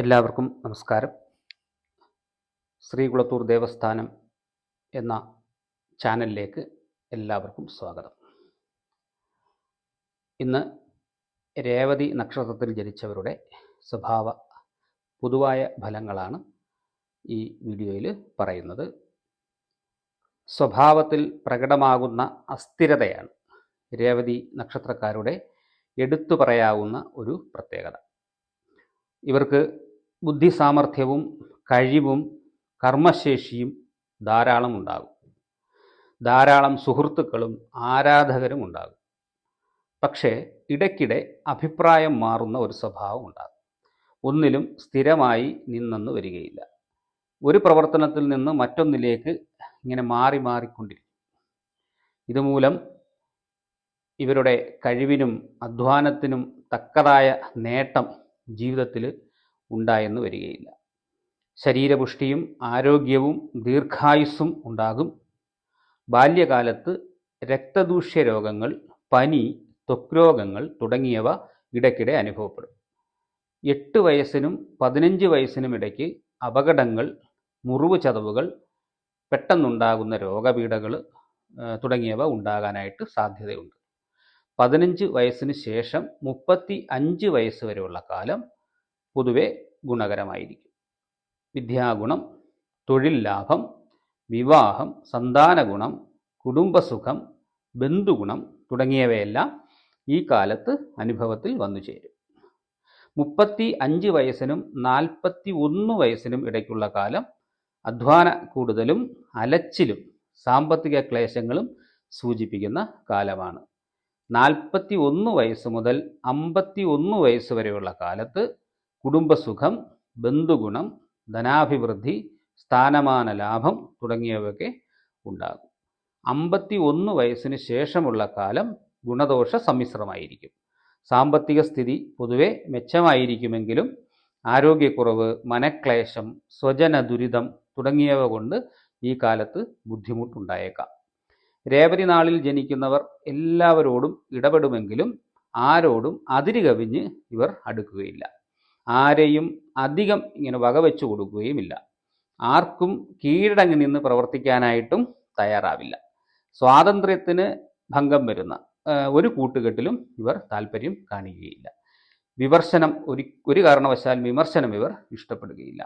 എല്ലാവർക്കും നമസ്കാരം. ശ്രീകുളത്തൂർ ദേവസ്ഥാനം എന്ന ചാനലിലേക്ക് എല്ലാവർക്കും സ്വാഗതം. ഇന്ന് രേവതി നക്ഷത്രത്തിൽ ജനിച്ചവരുടെ സ്വഭാവ പൊതുവായ ഫലങ്ങളാണ് ഈ വീഡിയോയിൽ പറയുന്നത്. സ്വഭാവത്തിൽ പ്രകടമാകുന്ന അസ്ഥിരതയാണ് രേവതി നക്ഷത്രക്കാരുടെ എടുത്തു പറയാവുന്ന ഒരു പ്രത്യേകത. ഇവർക്ക് ബുദ്ധി സാമർഥ്യവും കഴിവും കർമ്മശേഷിയും ധാരാളം ഉണ്ടാകും ധാരാളം സുഹൃത്തുക്കളും ആരാധകരും ഉണ്ടാകും. പക്ഷേ ഇടയ്ക്കിടെ അഭിപ്രായം മാറുന്ന ഒരു സ്വഭാവം ഉണ്ടാകും. ഒന്നിലും സ്ഥിരമായി നിന്നെന്ന് വരികയില്ല. ഒരു പ്രവർത്തനത്തിൽ നിന്ന് മറ്റൊന്നിലേക്ക് ഇങ്ങനെ മാറി മാറിക്കൊണ്ടിരിക്കും. ഇതുമൂലം ഇവരുടെ കഴിവിനും അധ്വാനത്തിനും തക്കതായ നേട്ടം ജീവിതത്തിൽ ഉണ്ടായെന്ന് വരികയില്ല. ശരീരപുഷ്ടിയും ആരോഗ്യവും ദീർഘായുസ്സും ഉണ്ടാകും. ബാല്യകാലത്ത് രക്തദൂഷ്യ രോഗങ്ങൾ പനി ത്വക് രോഗങ്ങൾ തുടങ്ങിയവ ഇടയ്ക്കിടെ അനുഭവപ്പെടും. എട്ട് വയസ്സിനും പതിനഞ്ച് വയസ്സിനും ഇടയ്ക്ക് അപകടങ്ങൾ മുറിവ് ചതവുകൾ പെട്ടെന്നുണ്ടാകുന്ന രോഗപീഠകൾ തുടങ്ങിയവ ഉണ്ടാകാനായിട്ട് സാധ്യതയുണ്ട്. പതിനഞ്ച് വയസ്സിന് ശേഷം മുപ്പത്തി അഞ്ച് വയസ്സ് വരെയുള്ള കാലം പൊതുവെ ഗുണകരമായിരിക്കും. വിദ്യാഗുണം തൊഴിൽ ലാഭം വിവാഹം സന്താനഗുണം കുടുംബസുഖം ബന്ധുഗുണം തുടങ്ങിയവയെല്ലാം ഈ കാലത്ത് അനുഭവത്തിൽ വന്നു ചേരും. മുപ്പത്തി അഞ്ച് വയസ്സിനും നാൽപ്പത്തി ഒന്ന് വയസ്സിനും ഇടയ്ക്കുള്ള കാലം അധ്വാന കൂടുതലും അലച്ചിലും സാമ്പത്തിക ക്ലേശങ്ങളും സൂചിപ്പിക്കുന്ന കാലമാണ്. നാൽപ്പത്തി ഒന്ന് വയസ്സ് മുതൽ അമ്പത്തി ഒന്ന് വയസ്സ് വരെയുള്ള കാലത്ത് കുടുംബസുഖം ബന്ധുഗുണം ധനാഭിവൃദ്ധി സ്ഥാനമാന ലാഭം തുടങ്ങിയവയൊക്കെ ഉണ്ടാകും. അമ്പത്തി ഒന്ന് വയസ്സിന് ശേഷമുള്ള കാലം ഗുണദോഷ സമ്മിശ്രമായിരിക്കും. സാമ്പത്തിക സ്ഥിതി പൊതുവെ മെച്ചമായിരിക്കുമെങ്കിലും ആരോഗ്യക്കുറവ് മനക്ലേശം സ്വജന ദുരിതം തുടങ്ങിയവ കൊണ്ട് ഈ കാലത്ത് ബുദ്ധിമുട്ടുണ്ടായേക്കാം. രേവതി നാളിൽ ജനിക്കുന്നവർ എല്ലാവരോടും ഇടപെടുമെങ്കിലും ആരോടും അതിര് കവിഞ്ഞ് ഇവർ അടുക്കുകയില്ല. ആരെയും അധികം ഇങ്ങനെ വകവെച്ചു കൊടുക്കുകയുമില്ല. ആർക്കും കീഴടങ്ങി നിന്ന് പ്രവർത്തിക്കാനായിട്ടും തയ്യാറാവില്ല. സ്വാതന്ത്ര്യത്തിന് ഭംഗം വരുന്ന ഒരു കൂട്ടുകെട്ടിലും ഇവർ താല്പര്യം കാണിക്കുകയില്ല. വിമർശനം ഒരു ഒരു കാരണവശാൽ വിമർശനം ഇവർ ഇഷ്ടപ്പെടുകയില്ല.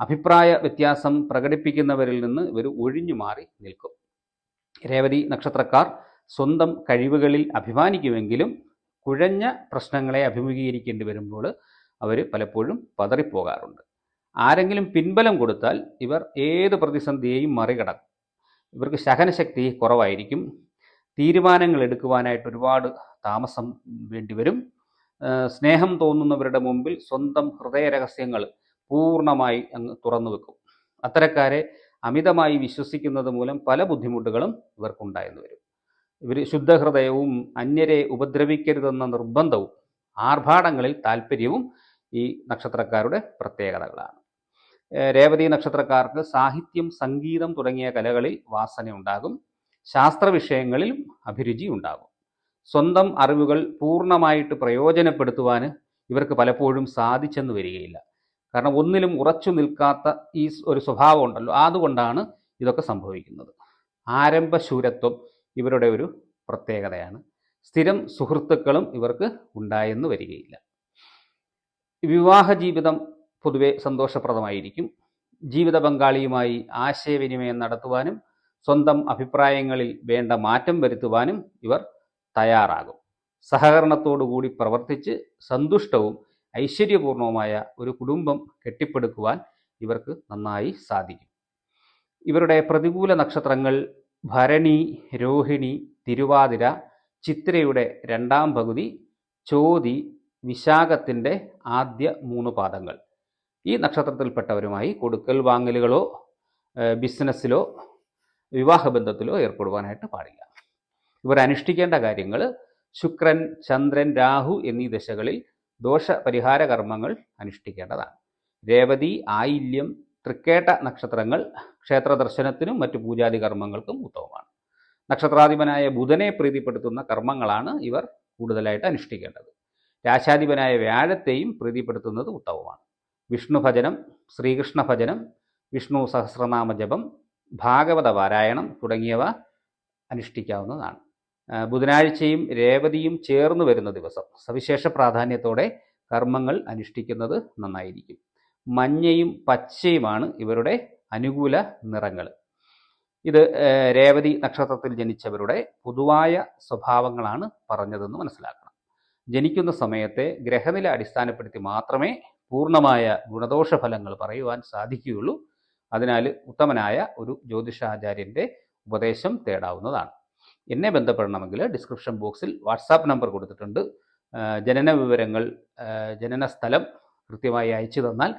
അഭിപ്രായ വ്യത്യാസം പ്രകടിപ്പിക്കുന്നവരിൽ നിന്ന് ഇവർ ഒഴിഞ്ഞു മാറി നിൽക്കും. രേവതി നക്ഷത്രക്കാർ സ്വന്തം കഴിവുകളിൽ അഭിമാനിക്കുമെങ്കിലും കുഴഞ്ഞ പ്രശ്നങ്ങളെ അഭിമുഖീകരിക്കേണ്ടി വരുമ്പോൾ അവർ പലപ്പോഴും പതറിപ്പോകാറുണ്ട്. ആരെങ്കിലും പിൻബലം കൊടുത്താൽ ഇവർ ഏത് പ്രതിസന്ധിയെയും മറികടക്കും. ഇവർക്ക് സഹനശക്തി കുറവായിരിക്കും. തീരുമാനങ്ങൾ എടുക്കുവാനായിട്ട് ഒരുപാട് താമസം വേണ്ടിവരും സ്നേഹം തോന്നുന്നവരുടെ മുമ്പിൽ സ്വന്തം ഹൃദയ രഹസ്യങ്ങൾ പൂർണമായി അങ്ങ് തുറന്നു വെക്കും. അത്തരക്കാരെ അമിതമായി വിശ്വസിക്കുന്നത് മൂലം പല ബുദ്ധിമുട്ടുകളും ഇവർക്കുണ്ടായെന്ന് വരും. ഇവർ ശുദ്ധഹൃദയവും അന്യരെ ഉപദ്രവിക്കരുതെന്ന നിർബന്ധവും ആർഭാടങ്ങളിൽ താല്പര്യവും ഈ നക്ഷത്രക്കാരുടെ പ്രത്യേകതകളാണ്. രേവതി നക്ഷത്രക്കാർക്ക് സാഹിത്യം സംഗീതം തുടങ്ങിയ കലകളിൽ വാസന ഉണ്ടാകും ശാസ്ത്ര വിഷയങ്ങളിലും അഭിരുചി ഉണ്ടാകും. സ്വന്തം അറിവുകൾ പൂർണമായിട്ട് പ്രയോജനപ്പെടുത്തുവാൻ ഇവർക്ക് പലപ്പോഴും സാധിച്ചെന്ന് വരികയില്ല. കാരണം ഒന്നിലും ഉറച്ചു നിൽക്കാത്ത ഈ ഒരു സ്വഭാവം ഉണ്ടല്ലോ അതുകൊണ്ടാണ് ഇതൊക്കെ സംഭവിക്കുന്നത്. ആരംഭശൂരത്വം ഇവരുടെ ഒരു പ്രത്യേകതയാണ്. സ്ഥിരം സുഹൃത്തുക്കളും ഇവർക്ക് ഉണ്ടായെന്ന് വരികയില്ല. വിവാഹ ജീവിതം പൊതുവെ സന്തോഷപ്രദമായിരിക്കും. ജീവിത പങ്കാളിയുമായി ആശയവിനിമയം നടത്തുവാനും സ്വന്തം അഭിപ്രായങ്ങളിൽ വേണ്ട മാറ്റം വരുത്തുവാനും ഇവർ തയ്യാറാകും. സഹകരണത്തോടുകൂടി പ്രവർത്തിച്ച് സന്തുഷ്ടവും ഐശ്വര്യപൂർണവുമായ ഒരു കുടുംബം കെട്ടിപ്പടുക്കുവാൻ ഇവർക്ക് നന്നായി സാധിക്കും. ഇവരുടെ പ്രതികൂല നക്ഷത്രങ്ങൾ ഭരണി രോഹിണി തിരുവാതിര ചിത്രയുടെ രണ്ടാം പകുതി ചോതി വിശാഖത്തിന്റെ ആദ്യ മൂന്ന് പാദങ്ങൾ. ഈ നക്ഷത്രത്തിൽപ്പെട്ടവരുമായി കൊടുക്കൽ വാങ്ങലുകളോ ബിസിനസ്സിലോ വിവാഹബന്ധത്തിലോ ഏർപ്പെടുവാനായിട്ട് പാടില്ല. ഇവർ അനുഷ്ഠിക്കേണ്ട കാര്യങ്ങൾ ശുക്രൻ ചന്ദ്രൻ രാഹു എന്നീ ദശകളിൽ ദോഷപരിഹാര കർമ്മങ്ങൾ അനുഷ്ഠിക്കേണ്ടതാണ്. രേവതി ആയില്യം തൃക്കേട്ട നക്ഷത്രങ്ങൾ ക്ഷേത്ര ദർശനത്തിനും മറ്റു പൂജാതി കർമ്മങ്ങൾക്കും ഉത്തമമാണ്. നക്ഷത്രാധിപനായ ബുധനെ പ്രീതിപ്പെടുത്തുന്ന കർമ്മങ്ങളാണ് ഇവർ കൂടുതലായിട്ട് അനുഷ്ഠിക്കേണ്ടത്. രാശാധിപനായ വ്യാഴത്തെയും പ്രീതിപ്പെടുത്തുന്നത് ഉത്തമമാണ്. വിഷ്ണു ഭജനം ശ്രീകൃഷ്ണ ഭജനം വിഷ്ണു സഹസ്രനാമ ജപം ഭാഗവത പാരായണം തുടങ്ങിയവ അനുഷ്ഠിക്കാവുന്നതാണ്. ബുധനാഴ്ചയും രേവതിയും ചേർന്ന് വരുന്ന ദിവസം സവിശേഷ പ്രാധാന്യത്തോടെ കർമ്മങ്ങൾ അനുഷ്ഠിക്കുന്നത് നന്നായിരിക്കും. മഞ്ഞയും പച്ചയുമാണ് ഇവരുടെ അനുകൂല നിറങ്ങൾ. ഇത് രേവതി നക്ഷത്രത്തിൽ ജനിച്ചവരുടെ പൊതുവായ സ്വഭാവങ്ങളാണ് പറഞ്ഞതെന്ന് മനസ്സിലാക്കണം. ജനിക്കുന്ന സമയത്തെ ഗ്രഹനില അടിസ്ഥാനപ്പെടുത്തി മാത്രമേ പൂർണമായ ഗുണദോഷ ഫലങ്ങൾ പറയുവാൻ സാധിക്കുകയുള്ളൂ. അതിനാൽ ഉത്തമനായ ഒരു ജ്യോതിഷാചാര്യന്റെ ഉപദേശം തേടാവുന്നതാണ്. എന്നെ ബന്ധപ്പെടണമെങ്കിൽ ഡിസ്ക്രിപ്ഷൻ ബോക്സിൽ വാട്സാപ്പ് നമ്പർ കൊടുത്തിട്ടുണ്ട്. ജനന വിവരങ്ങൾ ജനന സ്ഥലം കൃത്യമായി അയച്ചു തന്നാൽ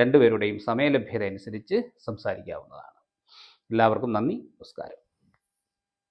രണ്ടുപേരുടെയും സമയലഭ്യത അനുസരിച്ച് സംസാരിക്കാവുന്നതാണ്. എല്ലാവർക്കും നന്ദി നമസ്കാരം.